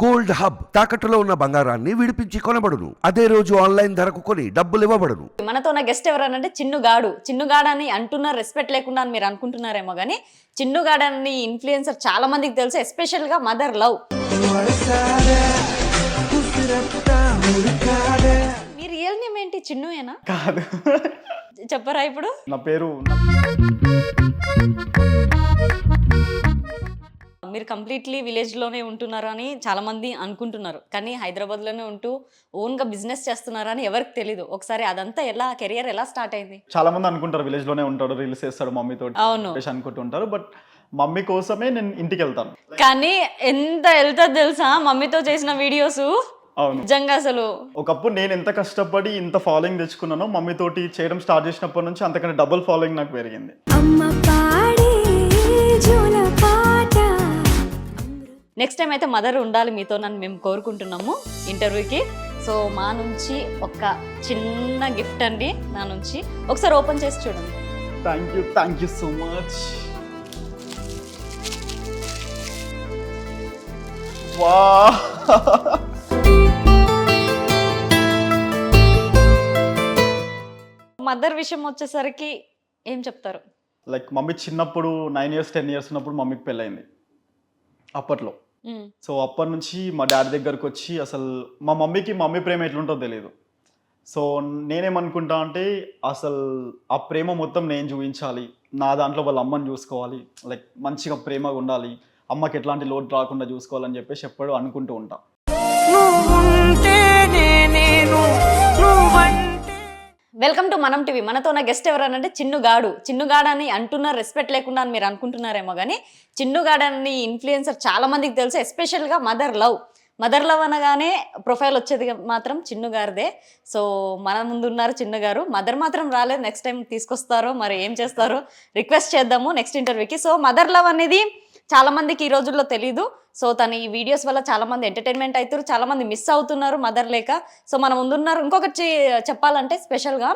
Gold hub తాకట్టులో ఉన్న బంగారాన్ని విడిపించి కొనబడును. అదే రోజు ఆన్లైన్ ధరకు కొని డబ్బులు ఇవ్వబడును. మనతో ఉన్న గెస్ట్ ఎవరనంటే చిన్నుగాడు చిన్నుగాడు అని అంటున్నారు రెస్పెక్ట్ లేకుండా అని మీరు అనుకుంటున్నారేమో కానీ చిన్నుగాడు అని ఇన్ఫ్లుయెన్సర్ చాలా మందికి తెలుసు ఎస్పెషల్గా మదర్ లవ్ మీ రియల్ నేమ్ ఏంటి? చిన్నుయేనా? కాదు. చెప్పరా ఇప్పుడు? నా పేరు మీరు కంప్లీట్లీ విలేజ్లోనే ఉంటున్నారు అని చాలా మంది అనుకుంటున్నారు. కానీ హైదరాబాద్లోనే ఉంటూ ఓన్గా బిజినెస్ చేస్తున్నారని ఎవరికి తెలీదు. ఒకసారి అదంతా ఎలా కెరియర్ ఎలా స్టార్ట్ అయింది? చాలా మంది అనుకుంటారు విలేజ్లోనే ఉంటాడు రీల్స్ చేస్తాడు మమ్మీతో అవును. అనుకుంటుంటారు బట్ మమ్మీ కోసమే నేను ఇంటికి వెళ్తాను. కానీ ఎంత వెళ్తుంది తెలుసా? మమ్మీతో చేసిన వీడియోస్ అవును. నిజంగా అసలు. ఒకప్పుడు నేను ఎంత కష్టపడి ఇంత ఫాలోయింగ్ తెచ్చుకున్నానో మమ్మీ తోటి చేయడం స్టార్ట్ చేసినప్పటి నుంచి అంతకంటే డబుల్ ఫాలోయింగ్ నాకు పెరిగింది. అమ్మ పాడే నెక్స్ట్ టైం అయితే మదర్ ఉండాలి మీతో నన్ను మేము కోరుకుంటున్నాము ఇంటర్వ్యూకి. సో మా నుంచి ఒక చిన్న గిఫ్ట్ అండి నా నుంచి. ఒకసారి ఓపెన్ చేసి చూడండి. Thank you thank you so much వా మదర్ విషయం వచ్చేసరికి ఏం చెప్తారు? లైక్ మమ్మీ చిన్నప్పుడు నైన్ ఇయర్స్ టెన్ ఇయర్స్ ఉన్నప్పుడు మమ్మీకి పెళ్ళయింది. అప్పట్లో. సో అప్పటి నుంచి మా డాడీ దగ్గరకు వచ్చి అసలు మా మమ్మీకి మమ్మీ ప్రేమ ఎట్లుంటుందో తెలియదు సో నేనేమనుకుంటా అంటే అసలు ఆ ప్రేమ మొత్తం నేను చూపించాలి. నా దాంట్లో వాళ్ళ అమ్మని చూసుకోవాలి. లైక్ మంచిగా ప్రేమగా ఉండాలి. అమ్మకి ఎట్లాంటి లోటు రాకుండా చూసుకోవాలని చెప్పేసి ఎప్పుడూ అనుకుంటూ ఉంటా. వెల్కమ్ టు మనం టీవీ. మనతో నా గెస్ట్ ఎవరనంటే చిన్నుగాడు చిన్నుగాడని అని అంటున్నారు రెస్పెక్ట్ లేకుండా అని మీరు అనుకుంటున్నారేమో కానీ చిన్నుగాడని ఇన్ఫ్లుయెన్సర్ చాలా మందికి తెలుసు ఎస్పెషల్గా మదర్ లవ్. మదర్ లవ్ అనగానే ప్రొఫైల్ వచ్చేది మాత్రం చిన్ను గారిదే. సో మన ముందు ఉన్నారు చిన్నగారు మదర్ మాత్రం రాలేదు నెక్స్ట్ టైం తీసుకొస్తారో మరి ఏం చేస్తారో రిక్వెస్ట్ చేద్దాము నెక్స్ట్ ఇంటర్వ్యూకి సో మదర్ లవ్ అనేది చాలా మందికి ఈ రోజుల్లో తెలీదు. సో తన ఈ వీడియోస్ వల్ల చాలా మంది ఎంటర్టైన్మెంట్ అవుతారు చాలా మంది మిస్ అవుతున్నారు మదర్ లేక. సో మన ముందున్నారు. ఇంకొకటి చెప్పాలంటే స్పెషల్గా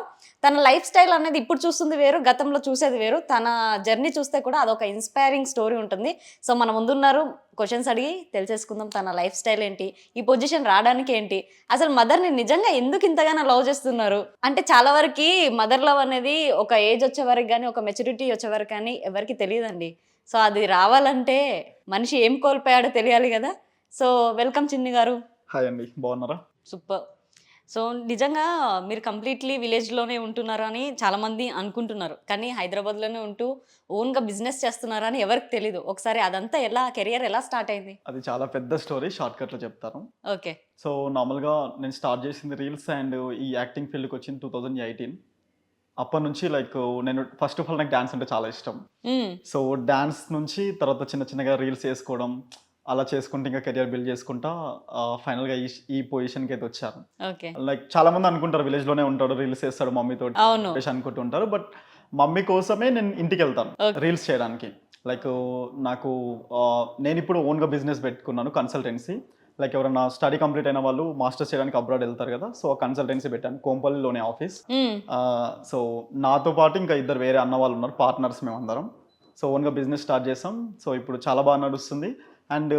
తన లైఫ్ స్టైల్ అనేది ఇప్పుడు చూస్తుంది వేరు గతంలో చూసేది వేరు. తన జర్నీ చూస్తే కూడా అదొక ఇన్స్పైరింగ్ స్టోరీ ఉంటుంది. సో మన ముందున్నారు. క్వశ్చన్స్ అడిగి తెలిసేసుకుందాం తన లైఫ్ స్టైల్ ఏంటి ఈ పొజిషన్ రావడానికి ఏంటి. అసలు మదర్ని నిజంగా ఎందుకు ఇంతగానో లవ్ చేస్తున్నారు? అంటే చాలా వరకు మదర్ లవ్ అనేది ఒక ఏజ్ వచ్చే వరకు కానీ ఒక మెచ్యూరిటీ వచ్చే వరకు కానీ ఎవరికి తెలియదండి. సో అది రావాలంటే మనిషి ఏం కోల్పోయాడో తెలియాలి కదా. సో వెల్కమ్ చిన్ని గారు. హాయ్ అండి బాగున్నారా? సూపర్. సో నిజంగా మీరు కంప్లీట్లీ విలేజ్లోనే ఉంటున్నారు అని చాలామంది అనుకుంటున్నారు. కానీ హైదరాబాద్లోనే ఉంటూ ఓన్గా బిజినెస్ చేస్తున్నారు అని ఎవరికి తెలీదు. ఒకసారి అదంతా ఎలా కెరియర్ ఎలా స్టార్ట్ అయింది? అది చాలా పెద్ద స్టోరీ షార్ట్ కట్లో చెప్తాను. ఓకే. సో నార్మల్గా నేను స్టార్ట్ చేసింది రీల్స్ అండ్ ఈ యాక్టింగ్ ఫీల్డ్కి వచ్చింది టూ థౌజండ్ ఎయిటీన్. అప్పటి నుంచి లైక్ నేను ఫస్ట్ ఆఫ్ ఆల్ నాకు డాన్స్ అంటే చాలా ఇష్టం. సో డాన్స్ నుంచి తర్వాత చిన్న చిన్నగా రీల్స్ చేసుకోవడం అలా చేసుకుంటూ ఇంకా కెరియర్ బిల్డ్ చేసుకుంటా ఫైనల్గా ఈ ఈ పొజిషన్కి అయితే వచ్చాను. లైక్ చాలా మంది అనుకుంటారు విలేజ్లోనే ఉంటాడు రీల్స్ చేస్తాడు మమ్మీతో అనుకుంటుంటారు బట్ మమ్మీ కోసమే నేను ఇంటికి వెళ్తాను. రీల్స్ చేయడానికి. లైక్ నాకు నేను ఇప్పుడు ఓన్గా బిజినెస్ పెట్టుకున్నాను కన్సల్టెన్సీ లైక్ ఎవరైనా స్టడీ కంప్లీట్ అయిన వాళ్ళు మాస్టర్స్ చేయడానికి అబ్రాడ్ వెళ్తారు కదా సో కన్సల్టెన్సీ పెట్టాను కోంపల్లిలోనే ఆఫీస్ మ్మ్. సో నాతో పాటు ఇంకా ఇద్దరు వేరే అన్న వాళ్ళు ఉన్నారు పార్ట్నర్స్ మేమందరం సో ఓన్గా బిజినెస్ స్టార్ట్ చేసాం. సో ఇప్పుడు చాలా బాగా నడుస్తుంది. అండ్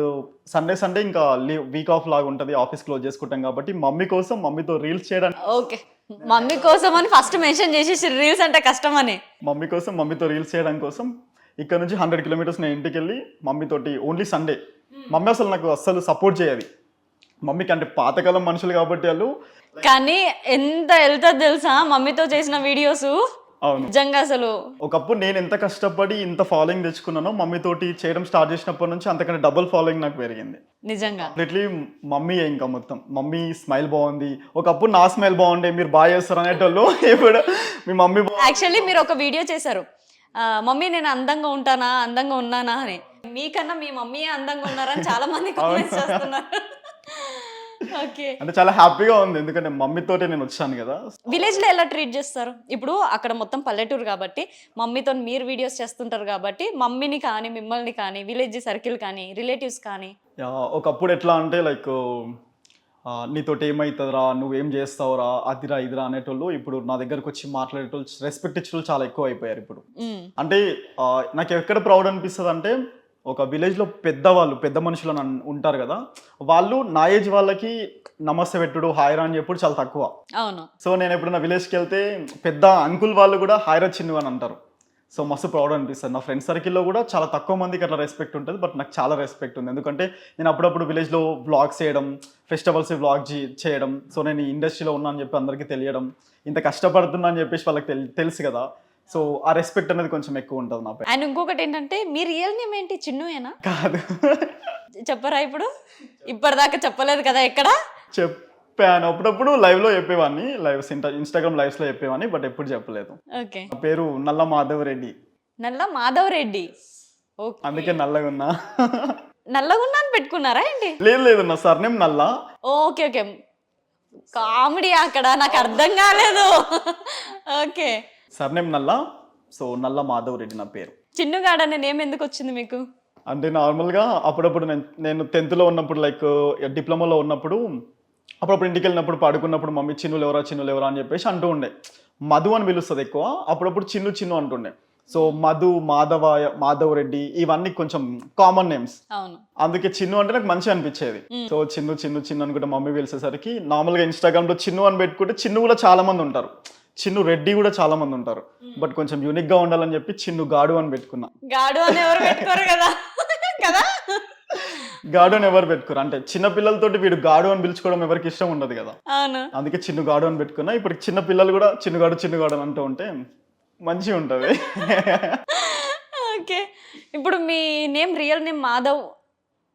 సండే సండే ఇంకా లీవ్ వీక్ ఆఫ్ లాగా ఉంటుంది ఆఫీస్ క్లోజ్ చేసుకుంటాం కాబట్టి మమ్మీ కోసం మమ్మీతో రీల్స్ చేయడానికి. ఓకే మమ్మీ కోసం అని ఫస్ట్ మెన్షన్ చేసేసి రీల్స్ అంటే కష్టం అని మమ్మీ కోసం మమ్మీతో రీల్స్ చేయడం కోసం. ఇక్కడ నుంచి హండ్రెడ్ కిలోమీటర్స్ నేను ఇంటికి వెళ్ళి మమ్మీతోటి ఓన్లీ సండే మమ్మీ అసలు నాకు అస్సలు సపోర్ట్ చేయదు. మమ్మీకి అంటే పాతకాలం మనుషులు కాబట్టి వాళ్ళు కానీ ఎంత వెళ్తుంది తెలుసా మమ్మీతో చేసిన వీడియోస్ అవును. నిజంగా అసలు. ఒకప్పుడు నేను ఎంత కష్టపడి ఇంత ఫాలోయింగ్ తెచ్చుకున్నానో మమ్మీతోటి చేయడం స్టార్ట్ చేసినప్పటి నుంచి అంతకంటే డబుల్ ఫాలోయింగ్ నాకు పెరిగింది. నిజంగా. కంప్లీట్లీ మమ్మీ ఇంకా మొత్తం. మమ్మీ స్మైల్ బాగుంది. ఒకప్పుడు నా స్మైల్ బాగుండే మీరు బాగా చేస్తారు అనేటోళ్ళు ఇప్పుడు మీ మమ్మీ యాక్చువల్లీ మీరు ఒక వీడియో చేశారు. మమ్మీ నేను అందంగా ఉంటానా? అందంగా ఉన్నానా? అని. మీకన్నా మీ మమ్మీ అందంగా ఉన్నారని చాలా మంది కామెంట్స్ చేస్తున్నారు. ఓకే. అంటే చాలా హ్యాపీగా ఉంది. ఎందుకంటే మమ్మీతోటే నేను వచ్చాను కదా. విలేజ్లో ఎలా ట్రీట్ చేస్తారు? ఇప్పుడు అక్కడ మొత్తం పల్లెటూరు కాబట్టి మమ్మీతో మీరు వీడియోస్ చేస్తుంటారు కాబట్టి మమ్మీని కానీ మిమ్మల్ని కానీ విలేజ్ సర్కిల్ కానీ రిలేటివ్స్ కానీ. యా, ఒకప్పుడు ఎట్లా అంటే లైక్ నీతోటి ఏమవుతుందిరా నువ్వేం చేస్తావురా అదిరా ఇదిరా అనేటోళ్ళు ఇప్పుడు నా దగ్గరకు వచ్చి మాట్లాడేటోళ్ళు రెస్పెక్ట్ ఇచ్చేటోళ్ళు చాలా ఎక్కువ అయిపోయారు ఇప్పుడు. అంటే ఆ, నాకు ఎక్కడ ప్రౌడ్ అనిపిస్తుంది అంటే ఒక విలేజ్లో పెద్దవాళ్ళు పెద్ద మనుషులు ఉంటారు కదా వాళ్ళు నా ఏజ్ వాళ్ళకి నమస్తే పెట్టుడు హాయ్ రా అని చెప్పుడు చాలా తక్కువ. అవును. సో నేను ఎప్పుడైనా విలేజ్కి వెళ్తే పెద్ద అంకుల్ వాళ్ళు కూడా హాయ్ రా చిన్ను అని అంటారు. సో మస్తు ప్రౌడ్ అనిపిస్తుంది. నా ఫ్రెండ్ సర్కిల్లో కూడా చాలా తక్కువ మందికి అట్లా రెస్పెక్ట్ ఉంటుంది బట్ నాకు చాలా రెస్పెక్ట్ ఉంది. ఎందుకంటే నేను అప్పుడప్పుడు విలేజ్లో వ్లాగ్స్ చేయడం ఫెస్టివల్స్ వ్లాగ్ చేయడం సో నేను ఈ ఇండస్ట్రీలో ఉన్నా అని చెప్పి అందరికీ తెలియడం ఇంత కష్టపడుతున్నా అని చెప్పేసి వాళ్ళకి తెల్- తెలుసు కదా సో ఆ రెస్పెక్ట్ అనేది కొంచెం ఎక్కువ ఉంటుంది నాపై అండ్ ఇంకొకటి ఏంటంటే మీ రియల్ నేమ్ ఏంటి? చిన్నుయేనా? కాదు. చెప్పరా ఇప్పుడు? ఇప్పటిదాకా చెప్పలేదు కదా ఎక్కడ? చెప్పాను. అప్పుడప్పుడు లైవ్లో చెప్పేవాడిని లైవ్స్ ఇన్స్టాగ్రామ్ లైవ్స్లో చెప్పేవాడిని బట్ ఎప్పుడు చెప్పలేదు. ఓకే. నా పేరు నల్ల మాధవ్ రెడ్డి నల్ల మాధవ్ రెడ్డి ఓకే. అందుకే నల్లగా ఉన్నా. నల్లగున్నా అని పెట్టుకున్నారా ఏంటి? లేదు లేదు. నా సర్నేమ్ నల్ల. Okay okay. కామెడీ అక్కడ. నాకు అర్థం కాలేదు. ఓకే. సర్నేమ్ నల్ల. సో నల్ల మాధవ్ రెడ్డి నా పేరు. చిన్నుగాడ అనే నేమ్ ఎందుకు వచ్చింది మీకు? అంటే నార్మల్గా అప్పుడప్పుడు నేను నేను టెన్త్లో ఉన్నప్పుడు లైక్ డిప్లొమాలో ఉన్నప్పుడు అప్పుడప్పుడు ఇంటికి వెళ్ళినప్పుడు పడుకున్నప్పుడు మమ్మీ చిన్నులు ఎవరా చిన్నులు ఎవరా అని చెప్పేసి అంటూ ఉండే. మధు అని పిలుస్తుంది ఎక్కువ అప్పుడప్పుడు చిన్ను చిన్ను అంటుండే సో మధు మాధవ మాధవ్ రెడ్డి ఇవన్నీ కొంచెం కామన్ నేమ్స్. అవును. అందుకే చిన్ను అంటే నాకు మంచిగా అనిపించేది. సో చిన్ను చిన్ను చిన్ను అనుకుంటే మమ్మీ పిలిచేసరికి నార్మల్గా ఇన్స్టాగ్రామ్లో చిన్ను అని పెట్టుకుంటే చిన్ను కూడా చాలా మంది ఉంటారు. చిన్ను రెడ్డి కూడా చాలా మంది ఉంటారు. బట్ కొంచెం యూనిక్గా ఉండాలని చెప్పి చిన్ను గాడు అని పెట్టుకున్నా. గాడు అని ఎవరు పెట్టుకోరు కదా? కదా? గాడు అని ఎవరు పెట్టుకోరు. అంటే చిన్న పిల్లలతోటి వీడు గాడు అని పిలుచుకోవడం ఎవరికి ఇష్టం ఉండదు కదా. అందుకే చిన్ను గాడు అని పెట్టుకున్నా. ఇప్పుడు చిన్న పిల్లలు కూడా చిన్నుగాడు చిన్నుగాడు అని అంటూ ఉంటే మంచిగా ఉంటుంది. ఓకే. ఇప్పుడు మీ నేమ్ రియల్ నేమ్ మాధవ్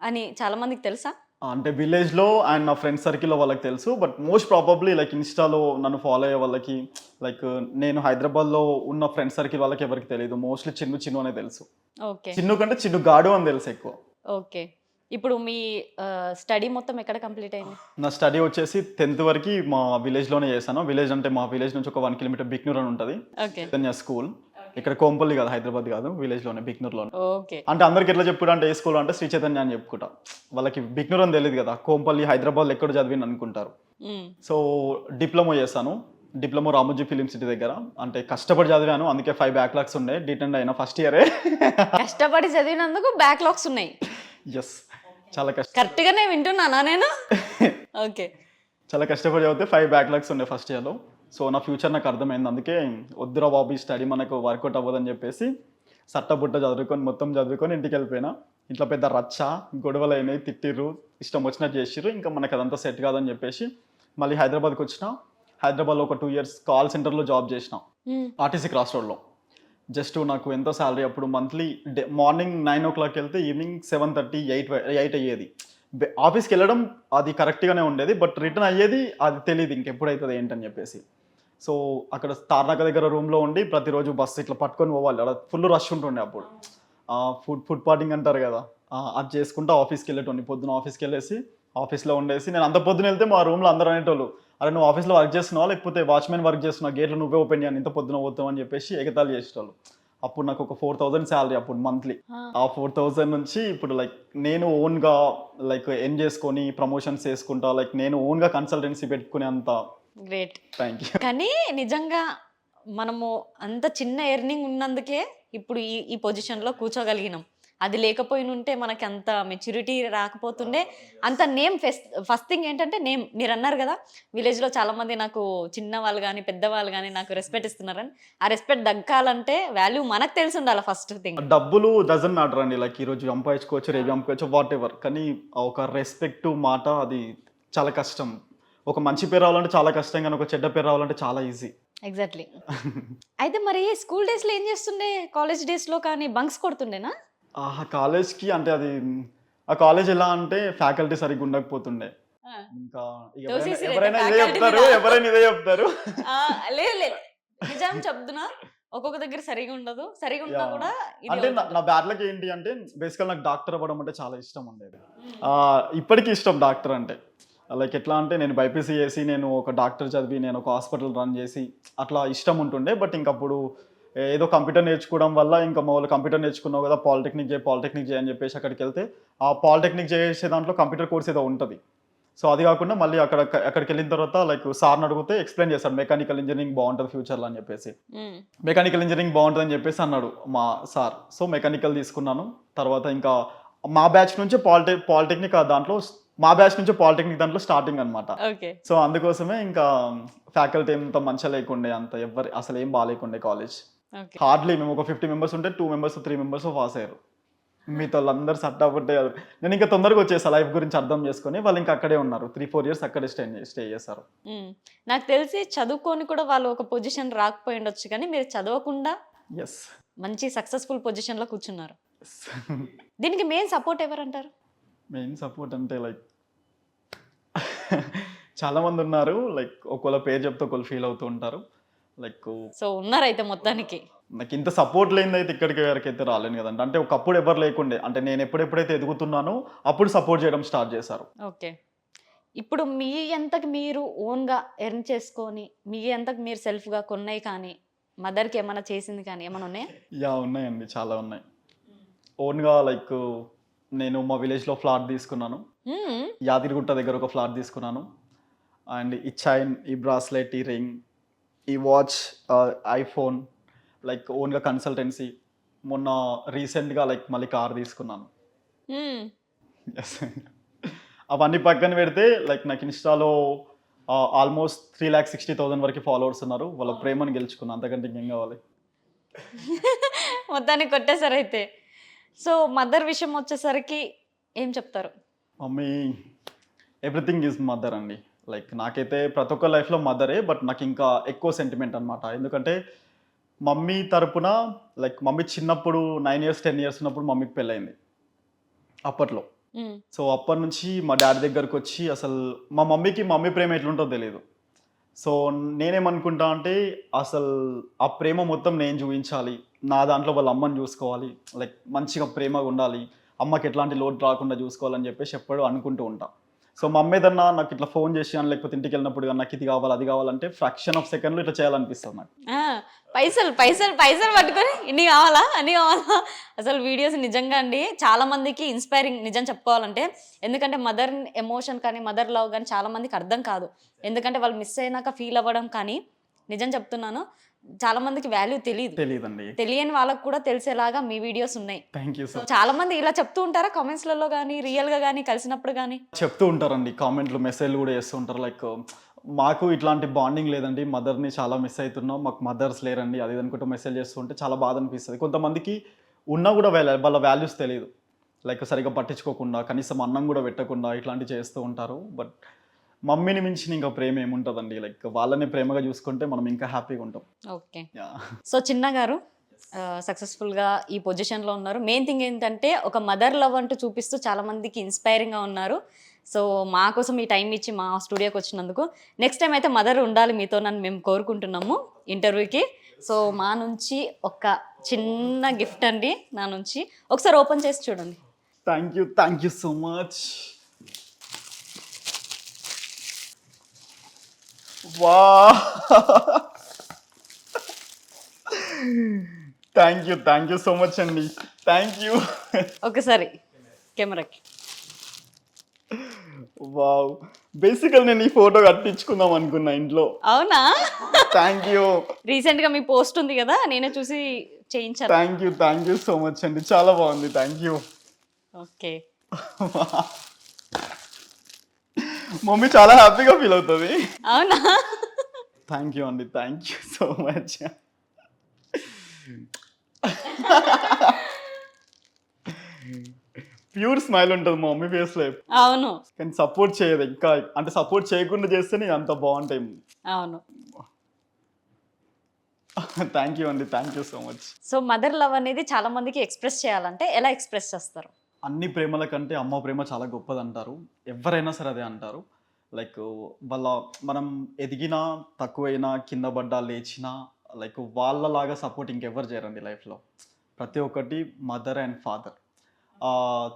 అని చాలా మందికి తెలుసా? అంటే విలేజ్లో అండ్ నా ఫ్రెండ్ సర్కిల్లో వాళ్ళకి తెలుసు బట్ మోస్ట్ ప్రాబబ్లీ లైక్ ఇన్స్టాలో నన్ను ఫాలో అయ్యే వాళ్ళకి లైక్ నేను హైదరాబాద్లో ఉన్న ఫ్రెండ్ సర్కిల్ వాళ్ళకి ఎవరికి తెలియదు మోస్ట్లీ చిన్ను చిన్ను అనే తెలుసు. ఓకే. చిన్ను కంటే చిన్ను గాడు అని తెలుసు ఎక్కువ. ఓకే. ఇప్పుడు మీ స్టడీ మొత్తం ఎక్కడ కంప్లీట్ అయింది? నా స్టడీ వచ్చేసి టెన్త్ వరకు మా విలేజ్లోనే చేశాను. విలేజ్ అంటే మా విలేజ్ నుంచి ఒక వన్ కిలోమీటర్ బిక్నూర్ అని ఉంటుంది. స్కూల్ ఇక్కడ కోంపల్లి కాదు హైదరాబాద్ కాదు విలేజ్లోనే బిక్నూర్లోనే ఓకే. అంటే అందరికి ఎట్లా చెప్పుకుంటా అంటే ఏ స్కూల్ అంటే శ్రీ చైతన్య అని చెప్పుకుంటా. వాళ్ళకి బిక్నూర్ అని తెలియదు కదా కోంపల్లి హైదరాబాద్ ఎక్కడ చదివిన అనుకుంటారు. సో డిప్లొమా చేశాను డిప్లొమా రామోజీ ఫిలిం సిటీ దగ్గర. అంటే కష్టపడి చదివాను అందుకే ఫైవ్ బ్యాక్లాగ్స్ ఉండే డిటెండ్ అయినా ఫస్ట్ ఇయరే కష్టపడి చదివినందుకు బ్యాక్లాగ్స్ ఉన్నాయి. ఎస్ చాలా కష్టం కరెక్ట్ గానే వింటున్నానా నేను? ఓకే. చాలా కష్టపడి చదివితే ఫైవ్ బ్యాక్లాగ్స్ ఉండే ఫస్ట్ ఇయర్లో సో నా ఫ్యూచర్ నాకు అర్థమైంది. అందుకే వద్దురా బాబు ఈ స్టడీ మనకు వర్కౌట్ అవ్వదని చెప్పేసి సట్టబుట్ట చదువుకొని మొత్తం చదువుకొని ఇంటికి వెళ్ళిపోయినా. ఇంట్లో పెద్ద రచ్చ గొడవలు అయినాయి తిట్టిర్రు ఇష్టం వచ్చినట్టు చేసిర్రు. ఇంకా మనకు అదంతా సెట్ కాదని చెప్పేసి మళ్ళీ హైదరాబాద్కి వచ్చిన హైదరాబాద్లో ఒక టూ ఇయర్స్ కాల్ సెంటర్లో జాబ్ చేసిన. ఆర్టీసీ క్రాస్ రోడ్లో. జస్ట్ నాకు ఎంత శాలరీ అప్పుడు monthly day morning nine o'clock వెళ్తే evening seven thirty eight eight అయ్యేది. ఆఫీస్కి వెళ్ళడం అది కరెక్ట్గానే ఉండేది బట్ రిటర్న్ అయ్యేది అది తెలియదు ఇంకెప్పుడైతుంది ఏంటని చెప్పేసి. సో అక్కడ తార్నాక దగ్గర రూమ్లో ఉండి ప్రతిరోజు బస్సు ఇట్లా పట్టుకొని పోవాలి. అక్కడ ఫుల్ రష్ ఉంటుండే అప్పుడు. ఫుడ్ ఫుడ్ పార్టింగ్ అంటారు కదా. అది చేసుకుంటూ ఆఫీస్కి వెళ్ళేటోని పొద్దున ఆఫీస్కి వెళ్ళేసి ఆఫీస్లో ఉండేసి నేను అంత పొద్దున వెళ్తే మా రూమ్లో అందరూ అనేటోళ్ళు అరే నువ్వు ఆఫీస్లో వర్క్ చేస్తున్నావా? లేకపోతే వాచ్మెన్ వర్క్ చేస్తున్నావు గేట్లు నువ్వే ఓపెన్ చేయని ఇంత పొద్దున పోతావు అని చెప్పేసి ఎగతాళి చేసేటోళ్ళు. అప్పుడు నాకు ఒక ఫోర్ థౌజండ్ శాలరీ అప్పుడు మంత్లీ. ఆ. ఫోర్ థౌజండ్ నుంచి ఇప్పుడు లైక్ నేను ఓన్గా లైక్ ఎన్ చేసుకొని ప్రమోషన్స్ చేసుకుంటా లైక్ నేను ఓన్గా కన్సల్టెన్సీ పెట్టుకునే అంత గ్రేట్ థ్యాంక్ యూ కానీ నిజంగా మనము అంత చిన్న ఎర్నింగ్ ఉన్నందుకే ఇప్పుడు ఈ ఈ పొజిషన్లో కూర్చోగలిగినాం. అది లేకపోయి ఉంటే మనకి అంత మెచ్యూరిటీ రాకపోతుండే. అంత నేమ్ ఫస్ట్ ఫస్ట్ థింగ్ ఏంటంటే నేమ్ మీరు అన్నారు కదా విలేజ్లో చాలామంది నాకు చిన్న వాళ్ళు కానీ పెద్దవాళ్ళు కానీ నాకు రెస్పెక్ట్ ఇస్తున్నారని. ఆ రెస్పెక్ట్ దక్కాలంటే వాల్యూ మనకు తెలిసి ఉండాలి ఫస్ట్ థింగ్ డబ్బులు డజన్ మ్యాటర్ అండి. లైక్ ఈరోజు సంపాదించుకోవచ్చు రేపు సంపాదించు వాట్ ఎవర్ కానీ ఒక రెస్పెక్ట్ మాట అది చాలా కష్టం. ఒక మంచి పేరు రావాలంటే చాలా కష్టం కానీ ఒక చెడ్డ పేరు రావాలంటే చాలా ఈజీ. ఎగ్జాక్ట్లీ అయితే మరి స్కూల్ డేస్లో ఏం చేస్తుండే? కాలేజ్ డేస్లో కానీ బంక్స్ కొడుతుండేనా? ఆ కాలేజ్కి అంటే అది ఆ కాలేజ్ ఎలా అంటే ఫ్యాకల్టీ సరిగ్గా ఉండకపోతుండే. ఇంకా ఎవరైనా- ఎవరైనా ఇదే చెప్తారు మీద. ఎవరైనా ఇదే చెప్తారు. ఆ, లేదు లేదు. నిజం చెప్తున్నా. ఒక్కొక్క దగ్గర సరిగా ఉండదు. సరిగా. కూడా అంటే నా- బ్యాడ్లకి ఏంటి అంటే బేసికల్ నాకు డాక్టర్ అవ్వడం అంటే చాలా ఇష్టం ఉండేది. ఇప్పటికీ ఇష్టం డాక్టర్ అంటే. లైక్ ఎట్లా అంటే నేను బైపీసీ చేసి నేను ఒక డాక్టర్ చదివి నేను ఒక హాస్పిటల్ రన్ చేసి అట్లా ఇష్టం ఉంటుండే. బట్ ఇంకప్పుడు ఏదో కంప్యూటర్ నేర్చుకోవడం వల్ల ఇంకా మామూలు కంప్యూటర్ నేర్చుకున్నావు కదా పాలిటెక్నిక్ చేయి పాలిటెక్నిక్ చేయి అని చెప్పేసి అక్కడికి వెళ్తే ఆ పాలిటెక్నిక్ చేసే దాంట్లో కంప్యూటర్ కోర్స్ ఏదో ఉంటుంది. సో అది కాకుండా మళ్ళీ అక్కడ అక్కడికి వెళ్ళిన తర్వాత లైక్ సార్ని అడిగితే ఎక్స్ప్లెయిన్ చేస్తాడు మెకానికల్ ఇంజనీరింగ్ బాగుంటుంది ఫ్యూచర్లో అని చెప్పేసి. మెకానికల్ ఇంజనీరింగ్ బాగుంటుంది అని చెప్పేసి అన్నాడు మా సార్. సో మెకానికల్ తీసుకున్నాను. తర్వాత ఇంకా మా బ్యాచ్ నుంచే పాలిటె పాలిటెక్నిక్ దాంట్లో మా బ్యాచ్ నుంచే పాలిటెక్నిక్ దాంట్లో స్టార్టింగ్ అనమాట సో అందుకోసమే ఇంకా ఫ్యాకల్టీ అంత మంచిగా లేకుండే అంత ఎవరి అసలు ఏం బాగాలేకుండే కాలేజ్ హార్డ్లీ మేము ఒక ఫిఫ్టీ మెంబర్స్ ఉంటే two members three members pass అయ్యారు. మీతో వాళ్ళందరూ సట్టాపుట్టే నేను ఇంకా తొందరగా వచ్చేసా లైఫ్ గురించి అర్థం చేసుకొని వాళ్ళు ఇంకా అక్కడే ఉన్నారు. త్రీ ఫోర్ ఇయర్స్ అక్కడే స్టే స్టే చేస్తారు. నాకు తెలిసి చదువుకొని కూడా వాళ్ళు ఒక పొజిషన్ రాకపోయి ఉండొచ్చు కానీ మీరు చదవకుండా ఎస్ మంచి సక్సెస్ఫుల్ పొజిషన్లో కూర్చున్నారు. దీనికి మెయిన్ సపోర్ట్ ఎవరంటారు? మెయిన్ సపోర్ట్ అంటే లైక్ చాలా మంది ఉన్నారు. లైక్ ఒకళ్ళ పేరు చెప్తే ఒకళ్ళు ఫీల్ అవుతూ ఉంటారు. లైక్ సో ఉన్నారైతే మొత్తానికి. నాకు ఇంత సపోర్ట్ లేనిది అయితే ఇక్కడికి వరకు అయితే రాలేను కదండి. అంటే ఒకప్పుడు ఎవరు లేకుండే. అంటే నేను ఎప్పుడెప్పుడైతే ఎదుగుతున్నానో అప్పుడు సపోర్ట్ చేయడం స్టార్ట్ చేశారు. ఓకే. ఇప్పుడు మీ ఎంతకు మీరు ఓన్గా ఎర్న్ చేసుకొని మీ ఎంతకు మీరు సెల్ఫ్గా కొన్నాయి కానీ మదర్కి ఏమైనా చేసింది కానీ ఏమైనా ఉన్నాయా? యా ఉన్నాయండి. చాలా ఉన్నాయి. ఓన్గా లైక్ నేను మా విలేజ్లో ఫ్లాట్ తీసుకున్నాను. మ్మ్. యాదిరిగుట్ట దగ్గర ఒక ఫ్లాట్ తీసుకున్నాను. అండ్ ఈ చైన్ ఈ బ్రాస్లెట్ ఈ రింగ్ ఈ వాచ్ ఐఫోన్ లైక్ ఓన్గా కన్సల్టెన్సీ. మొన్న రీసెంట్గా లైక్ మళ్ళీ కార్ తీసుకున్నాను. ఎస్ అవన్నీ పక్కన పెడితే లైక్ నాకు ఇన్స్టాలో almost three lakh sixty thousand వరకు ఫాలోవర్స్ ఉన్నారు. వాళ్ళ ప్రేమను గెలుచుకున్నాను. అంతకంటే ఇంకేం కావాలి. మొత్తానికి కొట్టేశారు అయితే. సో మదర్ విషయం వచ్చేసరికి ఏం చెప్తారు? మమ్మీ ఎవ్రీథింగ్ ఈజ్ మదర్ అండి. లైక్ నాకైతే ప్రతి ఒక్క లైఫ్లో మదరే బట్ నాకు ఇంకా ఎక్కువ సెంటిమెంట్ అనమాట ఎందుకంటే మమ్మీ తరపున లైక్ మమ్మీ చిన్నప్పుడు నైన్ ఇయర్స్ టెన్ ఇయర్స్ ఉన్నప్పుడు మమ్మీకి పెళ్ళయింది. అప్పట్లో. సో అప్పటి నుంచి మా డాడీ దగ్గరకు వచ్చి అసలు మా మమ్మీకి మమ్మీ ప్రేమ ఎట్లుంటుందో తెలియదు సో నేనేమనుకుంటా అంటే అసలు ఆ ప్రేమ మొత్తం నేను చూపించాలి. నా దాంట్లో వాళ్ళ అమ్మని చూసుకోవాలి. లైక్ మంచిగా ప్రేమగా ఉండాలి. అమ్మకి ఎట్లాంటి లోటు రాకుండా చూసుకోవాలని చెప్పేసి ఎప్పుడూ అనుకుంటూ ఉంటా. సో మా అమ్మ ఏదన్నా నాకు ఇట్లా ఫోన్ చేసి అని లేకపోతే ఇంటికి వెళ్ళినప్పుడు కానీ నాకు ఇది కావాలి అది కావాలంటే ఫ్రాక్షన్ ఆఫ్ సెకండ్లో ఇట్లా చేయాలనిపిస్తుంది నాకు. పైసలు పైసలు పైసలు పట్టుకొని ఇన్ని కావాలా అన్ని కావాలా? అసలు వీడియోస్ నిజంగా అండి చాలా మందికి ఇన్స్పైరింగ్ నిజం చెప్పుకోవాలంటే ఎందుకంటే మదర్ ఎమోషన్ కానీ మదర్ లవ్ కానీ చాలా మందికి అర్థం కాదు. ఎందుకంటే వాళ్ళు మిస్ అయినాక ఫీల్ అవ్వడం కానీ నిజం చెప్తున్నాను. చాలా మందికి వాల్యూ తెలియదు తెలియదండి తెలియని వాళ్ళకు కూడా తెలిసేలాగా మీ వీడియోస్ ఉన్నాయి. థ్యాంక్ యూ సో సార్ చాలా మంది ఇలా చెప్తూ ఉంటారా? కామెంట్స్లలో కానీ రియల్గా కానీ కలిసినప్పుడు కానీ చెప్తూ ఉంటారండి. కామెంట్లు మెసేజ్లు కూడా చేస్తూ ఉంటారు. లైక్ మాకు ఇట్లాంటి బాండింగ్ లేదండి. మదర్ని చాలా మిస్ అవుతున్నాం. మాకు మదర్స్ లేరండి. అది అనుకుంటూ మెసేజ్ చేస్తుంటే చాలా బాధ అనిపిస్తుంది. కొంతమందికి ఉన్నా కూడా వాళ్ళ వాళ్ళ వాల్యూస్ తెలియదు లైక్ సరిగ్గా పట్టించుకోకుండా కనీసం అన్నం కూడా పెట్టకుండా ఇట్లాంటివి చేస్తూ ఉంటారు. బట్ మమ్మీని మించిన ఇంకా ప్రేమ ఏముంటుందండి? లైక్ వాళ్ళని ప్రేమగా చూసుకుంటే మనం ఇంకా హ్యాపీగా ఉంటాం. ఓకే. సో చిన్న గారు సక్సెస్ఫుల్గా ఈ పొజిషన్లో ఉన్నారు. మెయిన్ థింగ్ ఏంటంటే ఒక మదర్ లవ్ అంటూ చూపిస్తూ చాలా మందికి ఇన్స్పైరింగ్గా ఉన్నారు. సో మా కోసం ఈ టైం ఇచ్చి మా స్టూడియోకి వచ్చినందుకు. నెక్స్ట్ టైం అయితే మదర్ ఉండాలి మీతో నన్ను మేము కోరుకుంటున్నాము ఇంటర్వ్యూకి. సో మా నుంచి ఒక చిన్న గిఫ్ట్ అండి నా నుంచి. ఒకసారి ఓపెన్ చేసి చూడండి. Thank you thank you so much వా thank you thank you so much అండి థ్యాంక్ యూ ఒకసారి కెమెరాకి. వావ్ బేసికల్ నేను ఈ ఫోటో కట్టించుకుందాం అనుకున్నా ఇంట్లో. అవునా? థ్యాంక్ యూ రీసెంట్గా మీ పోస్ట్ ఉంది కదా నేనే చూసి చేయించాను. Thank you thank you so much అండి చాలా బాగుంది. థ్యాంక్ యూ ఓకే మమ్మీ చాలా హ్యాపీగా ఫీల్ అవుతుంది. అవునా? థ్యాంక్ యూ అండి thank you so much pure smile ఉంటుంది మా మమ్మీ ఫేస్లో అవును. కానీ సపోర్ట్ చేయదు ఇంకా అంటే సపోర్ట్ చేయకుండా చేస్తేనే అంత బాగుంటాయి. అవును. థ్యాంక్ యూ అండి thank you so much so mother love అనేది చాలా మందికి ఎక్స్ప్రెస్ చేయాలంటే ఎలా ఎక్స్ప్రెస్ చేస్తారు? అన్ని ప్రేమల కంటే అమ్మ ప్రేమ చాలా గొప్పది అంటారు ఎవరైనా సరే అదే అంటారు. లైక్ వాళ్ళ మనం ఎదిగినా తక్కువైనా కింద పడ్డా లేచినా లైక్ వాళ్ళలాగా సపోర్ట్ ఇంకెవ్వరు చేయరండి లైఫ్లో. ప్రతి ఒక్కటి మదర్ అండ్ ఫాదర్.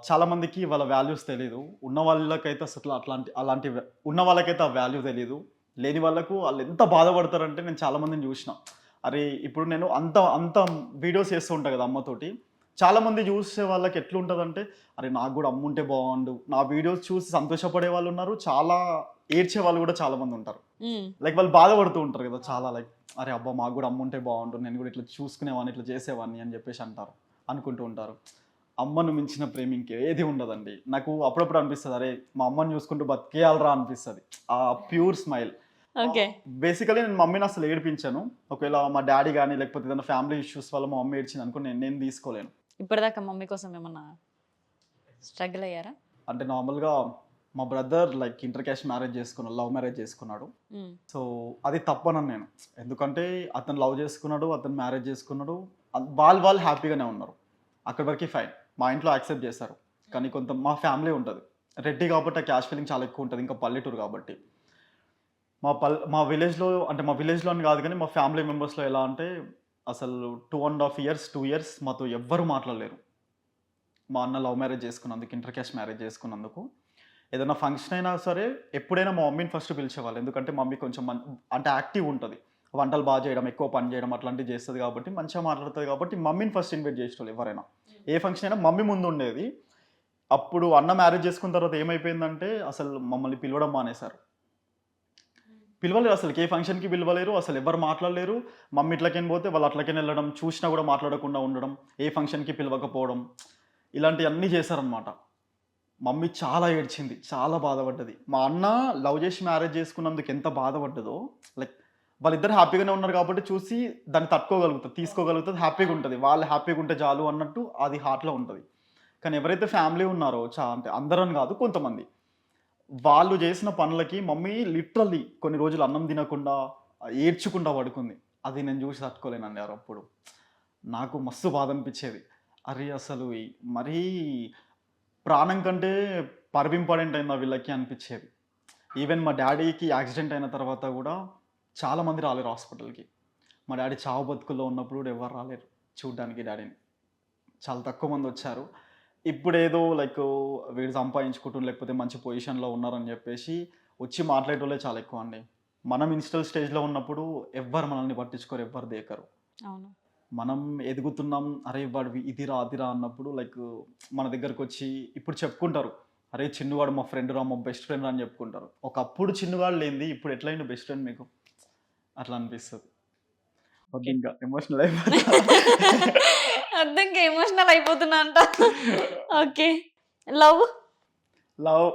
చాలామందికి వాళ్ళ వాల్యూస్ తెలియదు ఉన్న వాళ్ళకైతే అసలు అట్లాంటి అలాంటి ఉన్న వాళ్ళకైతే ఆ వాల్యూ తెలియదు లేని వాళ్ళకు వాళ్ళు ఎంత బాధపడతారంటే నేను చాలామందిని చూసిన. అరే ఇప్పుడు నేను అంత అంత వీడియోస్ చేస్తూ ఉంటాను కదా అమ్మతోటి చాలా మంది చూసే వాళ్ళకి ఎట్లుంటుందంటే అరే నాకు కూడా అమ్ముంటే బాగుండు. నా వీడియోస్ చూసి సంతోషపడే వాళ్ళు ఉన్నారు. చాలా ఏడ్చే వాళ్ళు కూడా చాలా మంది ఉంటారు లైక్ వాళ్ళు బాధపడుతూ ఉంటారు కదా చాలా లైక్ అరే అబ్బా మాకు కూడా అమ్ముంటే బాగుండు. నేను కూడా ఇట్లా చూసుకునేవాడిని ఇట్లా చేసేవాడిని అని చెప్పేసి అంటారు అనుకుంటూ ఉంటారు. అమ్మను మించిన ప్రేమ ఇంకేది ఉండదండి. నాకు అప్పుడప్పుడు అనిపిస్తుంది అరే మా అమ్మని చూసుకుంటూ బతికేయాలరా అనిపిస్తుంది. ఆ ప్యూర్ స్మైల్. ఓకే. బేసికలీ నేను మమ్మీని అసలు ఏడిపించాను. ఒకవేళ మా డాడీ కానీ లేకపోతే ఏదైనా ఫ్యామిలీ ఇష్యూస్ వల్ల మా మమ్మీ ఏడ్చింది అనుకో నేను నేను తీసుకోలేను. ఇప్పటిదాకా మమ్మీ కోసం ఏమన్నా స్ట్రగుల్ అయ్యారా? అంటే నార్మల్గా మా brother like inter caste marriage చేసుకున్నాడు లవ్ మ్యారేజ్ చేసుకున్నాడు సో అది తప్పనను నేను. ఎందుకంటే అతను లవ్ చేసుకున్నాడు అతను మ్యారేజ్ చేసుకున్నాడు. వాళ్ళు వాళ్ళు హ్యాపీగానే ఉన్నారు. అక్కడి వరకు ఫైన్ మా ఇంట్లో యాక్సెప్ట్ చేస్తారు కానీ కొంత మా ఫ్యామిలీ ఉంటుంది. రెడ్డి కాబట్టి ఆ క్యాష్ ఫీలింగ్ చాలా ఎక్కువ ఉంటుంది. ఇంకా పల్లెటూరు కాబట్టి. మా పల్ మా విలేజ్లో అంటే మా విలేజ్లో అని కాదు కానీ మా ఫ్యామిలీ మెంబర్స్లో ఎలా అంటే అసలు two and half years two years మాతో ఎవ్వరు మాట్లాడలేరు. మా అన్న లవ్ మ్యారేజ్ చేసుకున్నందుకు ఇంటర్ క్యాష్ మ్యారేజ్ చేసుకున్నందుకు. ఏదైనా ఫంక్షన్ అయినా సరే ఎప్పుడైనా మా మమ్మీని ఫస్ట్ పిలిచేవాళ్ళు. ఎందుకంటే మమ్మీ కొంచెం అంటే యాక్టివ్ ఉంటుంది. వంటలు బాగా చేయడం ఎక్కువ పని చేయడం అట్లాంటివి చేస్తుంది కాబట్టి మంచిగా మాట్లాడుతుంది కాబట్టి మమ్మీని ఫస్ట్ ఇన్వైట్ చేసేవాళ్ళు ఎవరైనా. ఏ ఫంక్షన్ అయినా మమ్మీ ముందు ఉండేది. అప్పుడు అన్న మ్యారేజ్ చేసుకున్న తర్వాత ఏమైపోయిందంటే అసలు మమ్మల్ని పిలవడం మానేశారు. పిలవలేరు అసలు. ఏ ఫంక్షన్కి పిలవలేరు అసలు ఎవరు మాట్లాడలేరు. మమ్మీ ఇట్లకైనా పోతే వాళ్ళు అట్లకైనా వెళ్ళడం చూసినా కూడా మాట్లాడకుండా ఉండడం ఏ ఫంక్షన్కి పిలవకపోవడం ఇలాంటివన్నీ చేశారనమాట మమ్మీ చాలా ఏడ్చింది చాలా బాధపడ్డది. మా అన్న లవ్ చేసి మ్యారేజ్ చేసుకున్నందుకు ఎంత బాధపడ్డదో లైక్ వాళ్ళిద్దరు హ్యాపీగానే ఉన్నారు కాబట్టి చూసి దాన్ని తట్టుకోగలుగుతుంది తీసుకోగలుగుతుంది హ్యాపీగా ఉంటుంది. వాళ్ళు హ్యాపీగా ఉంటే చాలు అన్నట్టు అది హార్ట్లో ఉంటుంది. కానీ ఎవరైతే ఫ్యామిలీ ఉన్నారో చా అంటే అందరం కాదు కొంతమంది వాళ్ళు చేసిన పనులకి మమ్మీ లిటరల్లీ కొన్ని రోజులు అన్నం తినకుండా ఏడ్చుకుంటా పడుకుంది. అది నేను చూసి తట్టుకోలేనండి అప్పుడు నాకు మస్తు బాధ అనిపించేది. అరే అసలు మరీ ప్రాణం కంటే పర్వ్ ఇంపార్టెంట్ అయిందా వీళ్ళకి అనిపించేది. ఈవెన్ మా డాడీకి యాక్సిడెంట్ అయిన తర్వాత కూడా చాలామంది రాలేరు హాస్పిటల్కి. మా డాడీ చావు బతుకుల్లో ఉన్నప్పుడు కూడా ఎవరు రాలేరు చూడ్డానికి డాడీని. చాలా తక్కువ మంది వచ్చారు. ఇప్పుడు ఏదో లైక్ వీడు సంపాదించుకుంటూ లేకపోతే మంచి పొజిషన్లో ఉన్నారని చెప్పేసి వచ్చి మాట్లాడేటోళ్ళే చాలా ఎక్కువ అండి. మనం ఇన్స్టల్ స్టేజ్లో ఉన్నప్పుడు ఎవ్వరు మనల్ని పట్టించుకోరు ఎవ్వరు దేకరు. అవును. మనం ఎదుగుతున్నాం అరే వాడు ఇదిరా అదిరా అన్నప్పుడు లైక్ మన దగ్గరకు వచ్చి ఇప్పుడు చెప్పుకుంటారు. అరే చిన్నుగాడు మా ఫ్రెండ్ రా మా బెస్ట్ ఫ్రెండ్ రా అని చెప్పుకుంటారు. ఒకప్పుడు చిన్నుగాడు లేనిది ఇప్పుడు ఎట్లయింది బెస్ట్ ఫ్రెండ్ మీకు? అట్లా అనిపిస్తుంది. వద్దు ఇంకా ఎమోషనల్ అయిపోతుంది అర్థంకి ఎమోషనల్ అయిపోతున్నా అంట. ఓకే లవ్ లవ్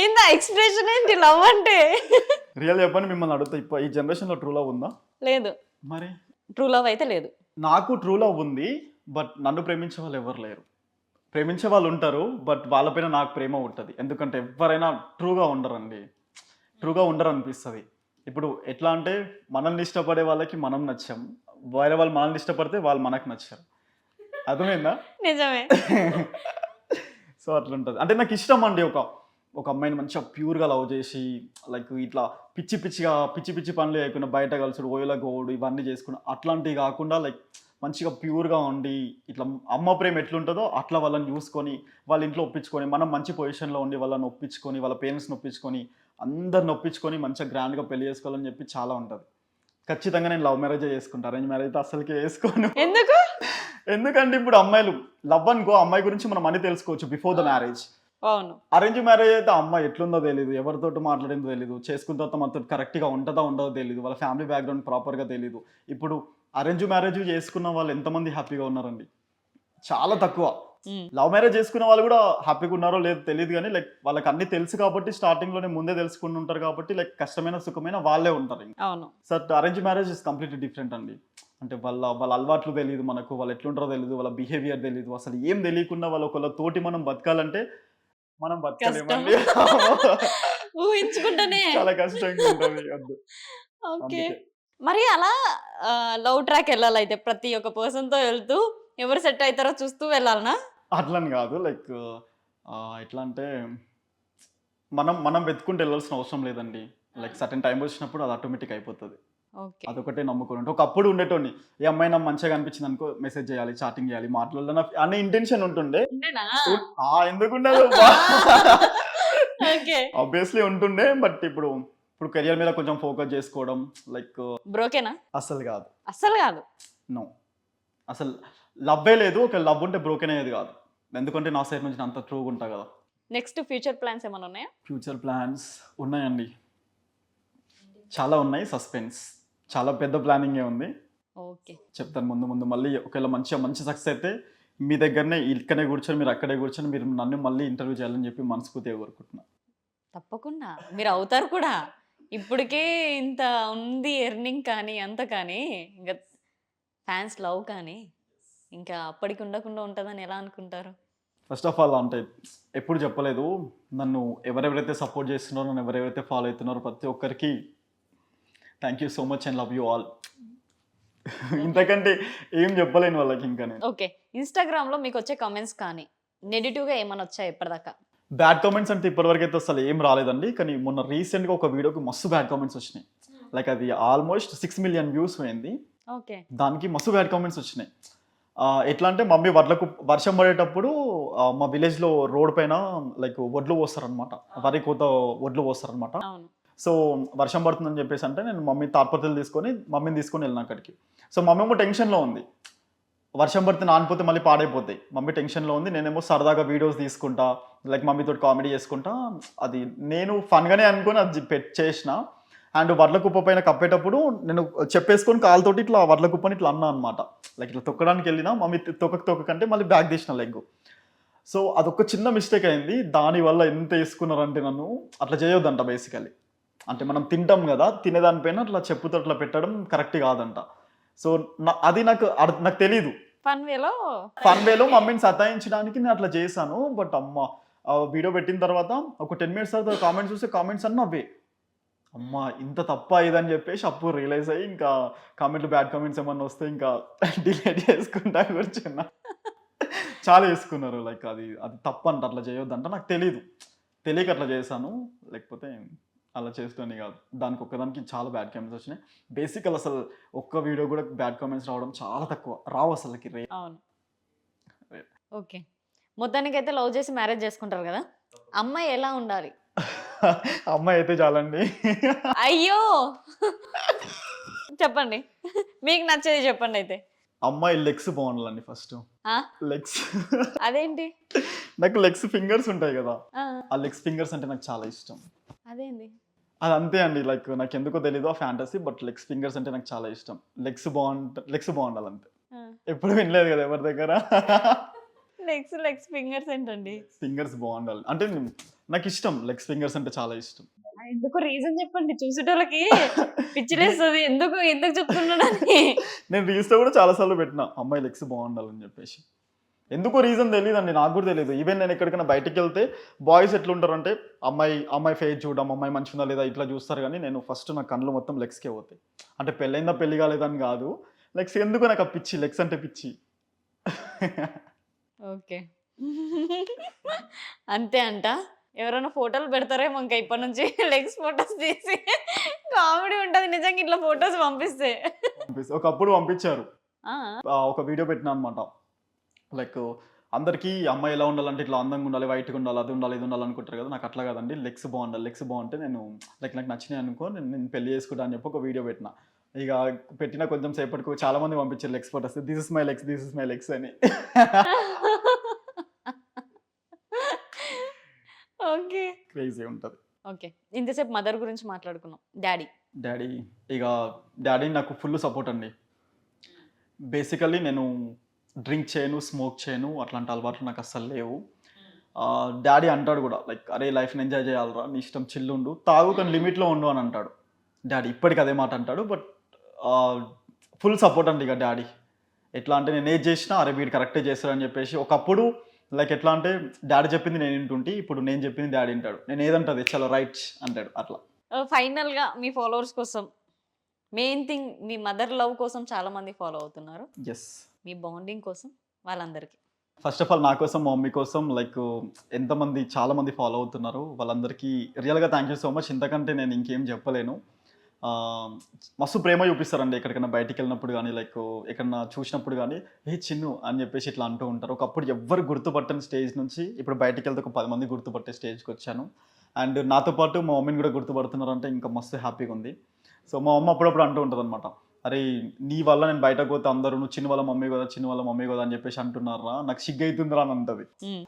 ఏందా ఎక్స్ప్రెషన్ ఏంటి? లవ్ అంటే? రియల్ చెప్పని మిమ్మల్ని అడుగుతా. ఇప్పుడు ఈ జనరేషన్లో ట్రూ లవ్ ఉందా? లేదు. మరి? ట్రూ లవ్ అయితే లేదు. నాకు ట్రూ లవ్ ఉంది బట్ నన్ను ప్రేమించే వాళ్ళు ఎవరు లేరు. ప్రేమించే వాళ్ళు ఉంటారు బట్ వాళ్ళపైన నాకు ప్రేమ ఉంటుంది. ఎందుకంటే ఎవరైనా ట్రూగా ఉండరండి. ట్రూగా ఉండరు అనిపిస్తుంది ఇప్పుడు ఎట్లా అంటే మనల్ని ఇష్టపడే వాళ్ళకి మనం నచ్చాం. వేరే వాళ్ళు మనల్ని ఇష్టపడితే వాళ్ళు మనకు నచ్చారు. అర్థమైందా? నిజమే. సో అట్లా ఉంటుంది అంటే నాకు ఇష్టం అండి ఒక ఒక అమ్మాయిని మంచిగా ప్యూర్గా లవ్ చేసి లైక్ ఇట్లా పిచ్చి పిచ్చిగా పిచ్చి పిచ్చి పనులు చేయకుండా బయట కలుసుడు ఓయల గోడు ఇవన్నీ చేసుకుని అట్లాంటివి కాకుండా లైక్ మంచిగా ప్యూర్గా ఉండి ఇట్లా అమ్మ ప్రేమ ఎట్లుంటుందో అట్లా వాళ్ళని చూసుకొని వాళ్ళ ఇంట్లో ఒప్పించుకొని మనం మంచి పొజిషన్లో ఉండి వాళ్ళని ఒప్పించుకొని వాళ్ళ పేరెంట్స్ని ఒప్పించుకొని అందరిని ఒప్పించుకొని మంచిగా గ్రాండ్గా పెళ్ళి చేసుకోవాలని చెప్పి చాలా ఉంటుంది. ఖచ్చితంగా నేను లవ్ మ్యారేజ్ చేసుకుంటా. అరేంజ్ మ్యారేజ్ అయితే అసలుకే వేసుకోను ఎందుకు? ఎందుకంటే ఇప్పుడు అమ్మాయిలు లవ్ అనుకో అమ్మాయి గురించి మనం అన్ని తెలుసుకోవచ్చు బిఫోర్ ద మ్యారేజ్ అవును. అరేంజ్ మ్యారేజ్ అయితే అమ్మాయి ఎట్లుందో తెలియదు ఎవరితోటి మాట్లాడిందో తెలియదు చేసుకున్న తర్వాత మనతో కరెక్ట్గా ఉంటుందో ఉండదో తెలియదు వాళ్ళ ఫ్యామిలీ బ్యాక్గ్రౌండ్ ప్రాపర్గా తెలియదు ఇప్పుడు అరేంజ్ మ్యారేజ్ చేసుకున్న వాళ్ళు ఎంతమంది హ్యాపీగా ఉన్నారండి? చాలా తక్కువ. లవ్ మ్యారేజ్ చేసుకున్న వాళ్ళు కూడా హ్యాపీగా ఉన్నారో లేదో తెలియదు కానీ లైక్ వాళ్ళకి అన్ని తెలుసు కాబట్టి స్టార్టింగ్లోనే ముందే తెలుసుకుని ఉంటారు కాబట్టి లైక్ కష్టమైన సుఖమైన వాళ్ళే ఉంటారు అవును. Sir arrange marriage is completely different అండి. అంటే వాళ్ళ వాళ్ళ అలవాట్లు తెలియదు మనకు వాళ్ళు ఎట్లుంటారో తెలియదు వాళ్ళ బిహేవియర్ తెలియదు అసలు ఏం తెలియకుండా వాళ్ళ ఒకళ్ళ తోటి మనం బతకాలంటే మనం బతకలేమండి. ఊహించుకుంటానే. చాలా కష్టంగా ఉంటుంది ఓకే. మరి అలా లవ్ ట్రాక్ వెళ్ళాలైతే ప్రతి ఒక్క పర్సన్తో వెళ్తూ ఎవరు సెట్ అవుతారో చూస్తూ వెళ్ళాలనా? అట్లని కాదు. లైక్ ఎట్లా అంటే మనం మనం వెతుకుంటూ వెళ్ళాల్సిన అవసరం లేదండి. లైక్ సర్టన్ టైం వచ్చినప్పుడు అది ఆటోమేటిక్ అయిపోతుంది. అదొకటే నమ్ముకుని ఉంటే. ఒకప్పుడు ఉండేటోని ఏ అమ్మాయి నాకు మంచిగా అనిపించింది అనుకో మెసేజ్ చేయాలి చాటింగ్ చేయాలి మాట్లాడాలి అనే ఇంటెన్షన్ ఉంటుండే. ఎందుకుండదు ఆబ్వియస్లీ ఉంటుండే బట్ ఇప్పుడు ఇప్పుడు కెరియర్ మీద కొంచెం ఫోకస్ చేసుకోవడం లైక్ బ్రోకేనా అసలు కాదు. అస్సలు కాదు. నో అసలు లవ్వే లేదు ఒక లవ్ ఉంటే బ్రోకెన్ అయ్యేది కాదు. ఎందుకంటే నా సైడ్ నుంచి అంత ట్రూగా ఉంటా కదా. నెక్స్ట్ ఫ్యూచర్ ప్లాన్స్ ఏమైనా ఉన్నాయా? ఫ్యూచర్ ప్లాన్స్ ఉన్నాయండి. చాలా ఉన్నాయి సస్పెన్స్ చాలా పెద్ద ప్లానింగే ఉంది. ఓకే. చెప్తాను ముందు ముందు మళ్ళీ ఒకవేళ మంచిగా మంచి సక్సెస్ అయితే మీ దగ్గరనే ఇక్కడే కూర్చొని మీరు అక్కడే కూర్చొని మీరు నన్ను మళ్ళీ ఇంటర్వ్యూ చేయాలని చెప్పి మనస్ఫూర్తిగా కోరుకుంటున్నా. తప్పకుండా. మీరు అవుతారు కూడా. ఇప్పటికే ఇంత ఉంది ఎర్నింగ్ కానీ అంత కానీ ఇంకా ఫ్యాన్స్ లవ్ కానీ ఇంకా అప్పటికి ఉండకుండా ఉంటుందని ఎలా అనుకుంటారు? ఫస్ట్ ఆఫ్ ఆల్ అంటే ఎప్పుడు చెప్పలేదు. నన్ను ఎవరెవరైతే సపోర్ట్ చేస్తున్నారో నన్ను ఎవరెవరైతే ఫాలో అవుతున్నారో ప్రతి ఒక్కరికి thank you so much and love you all ఇంతకంటే ఏం చెప్పలేను వాళ్ళకి ఇంకా నేను. ఓకే ఇన్స్టాగ్రామ్లో మీకు వచ్చే కామెంట్స్ కానీ నెగిటివ్గా ఏమైనా వచ్చాయి ఇప్పటిదాకా? బ్యాడ్ కామెంట్స్ అంటే ఇప్పటివరకు అయితే అసలు ఏం రాలేదండి కానీ మొన్న రీసెంట్గా ఒక వీడియోకి మస్తు బ్యాడ్ కామెంట్స్ వచ్చినాయి. లైక్ అది ఆల్మోస్ట్ సిక్స్ మిలియన్ వ్యూస్ పోయింది. ఓకే దానికి మస్తు బ్యాడ్ కామెంట్స్ వచ్చినాయి. ఎట్లా అంటే మమ్మీ వడ్లకు వర్షం పడేటప్పుడు మా విలేజ్లో రోడ్ పైన లైక్ వడ్లు పోస్తారనమాట వరి కోత వడ్లు పోస్తారనమాట అవును. సో వర్షం పడుతుందని చెప్పేసి అంటే నేను మమ్మీ తాత్పత్రులు తీసుకొని మమ్మీని తీసుకొని వెళ్ళిన అక్కడికి. సో మమ్మీ ఏమో టెన్షన్లో ఉంది. వర్షం పడితే నానిపోతే మళ్ళీ పాడైపోతాయి. మమ్మీ టెన్షన్లో ఉంది. నేనేమో సరదాగా వీడియోస్ తీసుకుంటా లైక్ మమ్మీతో కామెడీ చేసుకుంటా అది నేను ఫన్గానే అనుకొని అది పెట్ చేసిన. అండ్ వడ్ల కుప్ప పైన కప్పేటప్పుడు నేను చెప్పేసుకొని కాలుతోటి ఇట్లా వడ్ల కుప్పని ఇట్లా అన్నా అనమాట లైక్ ఇట్లా తొక్కడానికి వెళ్ళినా మమ్మీ తొక్కకు తొక్కకంటే మళ్ళీ బ్యాగ్ తీసిన లెగ్ సో అదొక చిన్న మిస్టేక్ అయింది. దానివల్ల ఎంత వేసుకున్నారంటే నన్ను అట్లా చేయొద్దంట బేసికలీ అంటే మనం తింటాం కదా తినేదానిపైన అట్లా చెప్పుతో అట్లా పెట్టడం కరెక్ట్ కాదంట. సో అది నాకు నాకు తెలీదు. ఫన్ వేలో మమ్మీని సతాయించడానికి నేను అట్లా చేశాను బట్ అమ్మ వీడియో పెట్టిన తర్వాత ఒక టెన్ మినిట్స్ తర్వాత కామెంట్స్ చూస్తే కామెంట్స్ అన్నీ అవే. అమ్మ ఇంత తప్ప ఇదని చెప్పేసి అప్పుడు రియలైజ్ అయ్యి ఇంకా కామెంట్లు బ్యాడ్ కామెంట్స్ ఏమన్నా వస్తే ఇంకా డిలీట్ చేసుకుంటా కూర్చున్నా. చాలా వేసుకున్నారు లైక్ అది అది తప్పు అంట అట్లా చేయొద్దంట. నాకు తెలీదు. తెలియక అట్లా చేశాను. లేకపోతే అలా చేస్తూనే కాదు. దానికి ఒక్కదానికి చాలా బ్యాడ్ కామెంట్స్ వచ్చినాయి. బేసికల్ అసలు ఒక్క వీడియో కూడా బ్యాడ్ కామెంట్స్ రావడం చాలా తక్కువ. రావు అసలుకి రే అవును. ఓకే. మొత్తానికి అయితే లవ్ చేసి మ్యారేజ్ చేసుకుంటారు కదా? అమ్మాయి ఎలా ఉండాలి? అమ్మాయి అయితే చాలండి. అయ్యో! చెప్పండి. మీకు నచ్చేది చెప్పండి అయితే. అమ్మాయి లెగ్స్ బాగుండాలండి ఫస్ట్? లెగ్స్ అదేంటి? నాకు లెగ్స్ ఫింగర్స్ ఉంటాయి కదా. ఆ. లెగ్స్ ఫింగర్స్ అంటే నాకు చాలా ఇష్టం. అదేంటి అది అంతే అండి. లైక్ నాకు ఎందుకో తెలీదు ఆ ఫ్యాంటసీ బట్ లెగ్స్ ఫింగర్స్ అంటే నాకు చాలా ఇష్టం. లెగ్స్ బాగుంట లెగ్స్ బాగుండాలి అంతే ఎప్పుడు వినలేదు కదా ఎవరి దగ్గర? లెగ్స్ లెగ్స్ ఫింగర్స్ ఏంటండి? ఫింగర్స్ బాగుండాలి. అంటే నాకు ఇష్టం. లెగ్స్ ఫింగర్స్ అంటే చాలా ఇష్టం. ఎందుకు రీజన్ చెప్పండి? చూసేటోళ్ళకి పిచ్చిలేస్తుంది ఎందుకు ఎందుకు చెప్తున్నాడని? నేను రీల్స్లో కూడా చాలాసార్లు పెట్టిన అమ్మాయి లెగ్స్ బాగుండాలని చెప్పేసి. ఎందుకో రీజన్ తెలియదండి నాకు కూడా తెలియదు ఈవెన్ నేను ఎక్కడికైనా బయటికి వెళ్తే బాయ్స్ ఎట్లుంటారు అంటే అమ్మాయి అమ్మాయి ఫేస్ చూడడం అమ్మాయి మంచిగా లేదా ఇట్లా చూస్తారు కానీ నేను ఫస్ట్ నా కళ్ళు మొత్తం లెగ్స్కే పోతాయి. అంటే పెళ్ళైందా పెళ్ళి కాలేదని కాదు. లెగ్స్ ఎందుకు నాకు ఆ పిచ్చి లెగ్స్ అంటే పిచ్చి. ఓకే. అంతే అంట. ఎవరైనా ఫోటోలు పెడతారేమో ఇంకా ఇప్పటి నుంచి లెగ్స్ ఫొటోస్ తీసి. కామెడీ ఉంటుంది నిజంగా ఇట్లా ఫొటోస్ పంపిస్తే. ఒకప్పుడు పంపించారు. ఒక వీడియో పెట్టిన అనమాట లైక్ అందరికీ అమ్మాయి ఎలా ఉండాలంటే ఇట్లా అందంగా ఉండాలి వైట్గా ఉండాలి అది ఉండాలి ఇది ఉండాలి అనుకుంటారు కదా. నాకు అట్లా కాదండి. లెగ్స్ బాగుండాలి. లెగ్స్ బాగుంటే నేను లైక్ నాకు నచ్చినాయి అనుకో నేను నేను పెళ్ళి చేసుకుంటా అని చెప్పి ఒక వీడియో పెట్టిన. ఇక పెట్టిన కొంచెం సేపటికి చాలా మంది పంపించారు legs photos this is my legs this is my legs అని. ఓకే. క్రేజీ ఉంటుంది. ఓకే. ఇంతసేపు మదర్ గురించి మాట్లాడుకున్నాం. డాడీ డాడీ ఇక డాడీ నాకు ఫుల్ సపోర్ట్ అండి. బేసికల్లీ నేను డ్రింక్ చేయను స్మోక్ చేయను అట్లాంటి అలవాట్లు నాకు అస్సలు లేవు. డాడీ అంటాడు కూడా లైక్ అరే లైఫ్ని ఎంజాయ్ చేయాలరా నీ ఇష్టం చిల్లుండు తాగు కానీ లిమిట్లో ఉండు అని అంటాడు. డాడీ ఇప్పటికి అదే మాట అంటాడు బట్ ఫుల్ సపోర్ట్ అండి ఇక డాడీ. ఎట్లా అంటే నేను ఏది చేసినా అరే వీడు కరెక్టే చేస్తాడని చెప్పేసి ఒకప్పుడు లైక్ ఎట్లా అంటే డాడీ చెప్పింది నేను వింటుంటే ఇప్పుడు నేను చెప్పింది డాడీ వింటాడు. నేను ఏదంటది చాలా రైట్ అంటాడు అట్లా. ఫైనల్గా మీ ఫాలోవర్స్ కోసం మెయిన్ థింగ్ మీ మదర్ లవ్ కోసం చాలా మంది ఫాలో అవుతున్నారు. ఎస్ మీ బాండింగ్ కోసం వాళ్ళందరికీ. ఫస్ట్ ఆఫ్ ఆల్ నా కోసం మా మమ్మీ కోసం లైక్ ఎంతమంది చాలా మంది ఫాలో అవుతున్నారు. వాళ్ళందరికీ రియల్గా థ్యాంక్ యూ సో మచ్ ఇంతకంటే నేను ఇంకేం చెప్పలేను. మస్తు ప్రేమ చూపిస్తారండి ఎక్కడికైనా బయటికి వెళ్ళినప్పుడు కానీ లైక్ ఎక్కడన్నా చూసినప్పుడు కానీ ఏ చిన్ను అని చెప్పేసి ఇట్లా అంటూ ఉంటారు. ఒకప్పుడు ఎవ్వరు గుర్తుపట్టని స్టేజ్ నుంచి ఇప్పుడు బయటికి వెళ్తే ఒక పది మంది గుర్తుపట్టే స్టేజ్కి వచ్చాను. అండ్ నాతో పాటు మా మమ్మీని కూడా గుర్తుపడుతున్నారంటే ఇంకా మస్తు హ్యాపీగా ఉంది. సో మా అమ్మ అప్పుడప్పుడు అంటూ ఉంటుంది అనమాట అరే నీ వల్ల నేను బయటకు పోతే అందరూ నువ్వు చిన్న వాళ్ళ మమ్మీ కదా చిన్న వాళ్ళ మమ్మీ కదా అని చెప్పేసి అంటున్నారా? నాకు సిగ్గు అవుతుందిరా అని అంటది.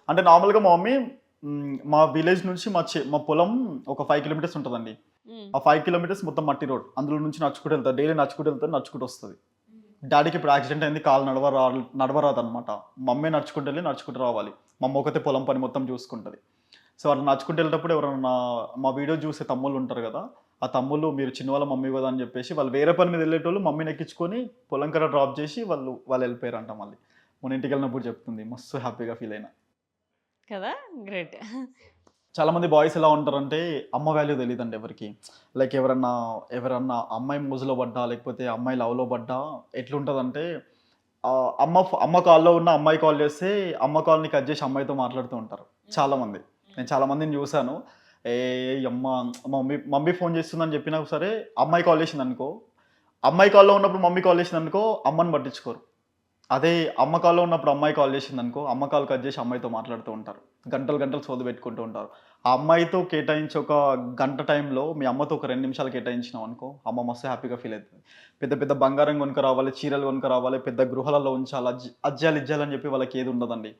అంటే నార్మల్గా మా మమ్మీ మ్, విలేజ్ నుంచి మా చె మా పొలం ఒక ఫైవ్ కిలోమీటర్స్ ఉంటుందండి. ఆ ఫైవ్ కిలోమీటర్స్ మొత్తం మట్టి రోడ్. అందులో నుంచి నడుచుకుంటూ వెళ్తారు డైలీ నడుచుకుంటూ వెళ్తారు నడుచుకుంటూ వస్తుంది. డాడీకి ఇప్పుడు యాక్సిడెంట్ అయింది కాలు నడవరా నడవరాదు అనమాట మమ్మీ నడుచుకుంటూ వెళ్ళి నడుచుకుంటూ రావాలి. మా ఒకతే పొలం పని మొత్తం చూసుకుంటుంది. సో అట్లా నడుచుకుంటూ వెళ్ళేటప్పుడు ఎవరైనా మా వీడియో చూసే తమ్ముళ్ళు ఉంటారు కదా ఆ తమ్ముళ్ళు మీరు చిన్న వాళ్ళ మమ్మీ కదా అని చెప్పేసి వాళ్ళు వేరే పని మీద వెళ్ళేటోళ్ళు మమ్మీని ఎక్కించుకొని పొలం కర డ్రాప్ చేసి వాళ్ళు వాళ్ళు వెళ్ళిపోయారంట మళ్ళీ. మన ఇంటికి వెళ్ళినప్పుడు చెప్తుంది మస్తు హ్యాపీగా ఫీల్ అయినా. కదా? గ్రేట్ చాలా మంది బాయ్స్ ఎలా ఉంటారంటే అమ్మ వాల్యూ తెలియదండి ఎవరికి. లైక్ ఎవరన్నా ఎవరన్నా అమ్మాయి మోజులో పడ్డా లేకపోతే అమ్మాయి లవ్లో పడ్డా ఎట్లుంటుందంటే అమ్మ అమ్మ కాల్లో ఉన్న అమ్మాయి కాల్ చేస్తే అమ్మ కాల్ని కట్ చేసి అమ్మాయితో మాట్లాడుతూ ఉంటారు. చాలా మంది. నేను చాలా మందిని చూశాను. ఏ అమ్మ మమ్మీ మమ్మీ ఫోన్ చేస్తుందని చెప్పినా సరే అమ్మాయి కాల్ చేసింది అనుకో అమ్మాయి కాల్లో ఉన్నప్పుడు మమ్మీ కాల్ చేసింది అనుకో అమ్మని పట్టించుకోరు. అదే అమ్మ కాల్లో ఉన్నప్పుడు అమ్మాయి కాల్ చేసింది అనుకో అమ్మ కాల్ కట్ చేసి అమ్మాయితో మాట్లాడుతూ ఉంటారు. గంటలు గంటలు సోది పెట్టుకుంటూ ఉంటారు. ఆ అమ్మాయితో కేటాయించి ఒక గంట టైంలో మీ అమ్మతో ఒక రెండు నిమిషాలు కేటాయించినాం అనుకో అమ్మ మస్తు హ్యాపీగా ఫీల్ అవుతుంది. పెద్ద పెద్ద బంగారం కొనుక రావాలి చీరలు కొనుక రావాలి పెద్ద గృహాలలో ఉంచాలి అజ్ అజ్జాలు ఇజ్జాలని చెప్పి వాళ్ళకి ఏది ఉండదండి.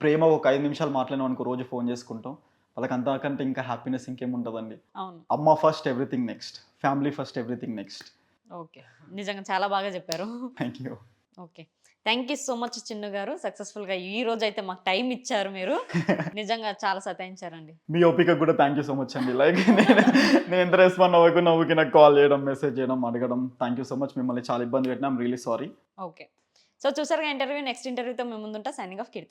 ప్రేమ ఒక ఐదు నిమిషాలు మాట్లాడినాం అనుకో రోజు ఫోన్ చేసుకుంటాం. వాళ్ళకి అంతకంటే ఇంకా హ్యాపీనెస్ ఇంకేముంటుందండి అవును. అమ్మ first everything next family first everything next okay. నిజంగా చాలా బాగా చెప్పారు. Thank you okay. Thank you so much Chinnu గారు. సక్సెస్ఫుల్గా ఈ రోజు అయితే మాకు టైం ఇచ్చారు మీరు. నిజంగా చాలా సతాయించారండి. మీ ఓపిక కూడా థ్యాంక్ యూ సో మచ్ అండి. లైక్ నేను నేను ఎంత రెస్పాండ్ అవ్వకు నవ్వుకి నాకు కాల్ చేయడం మెసేజ్ చేయడం అడగడం థ్యాంక్ యూ సో మచ్ మిమ్మల్ని చాలా ఇబ్బంది పెట్టినా రియలీ సారీ ఓకే. సో చూసారుగా ఇంటర్వ్యూ నెక్స్ట్ ఇంటర్వ్యూతో మేము ముందుంటా సైనింగ్ ఆఫ్ కీర్తి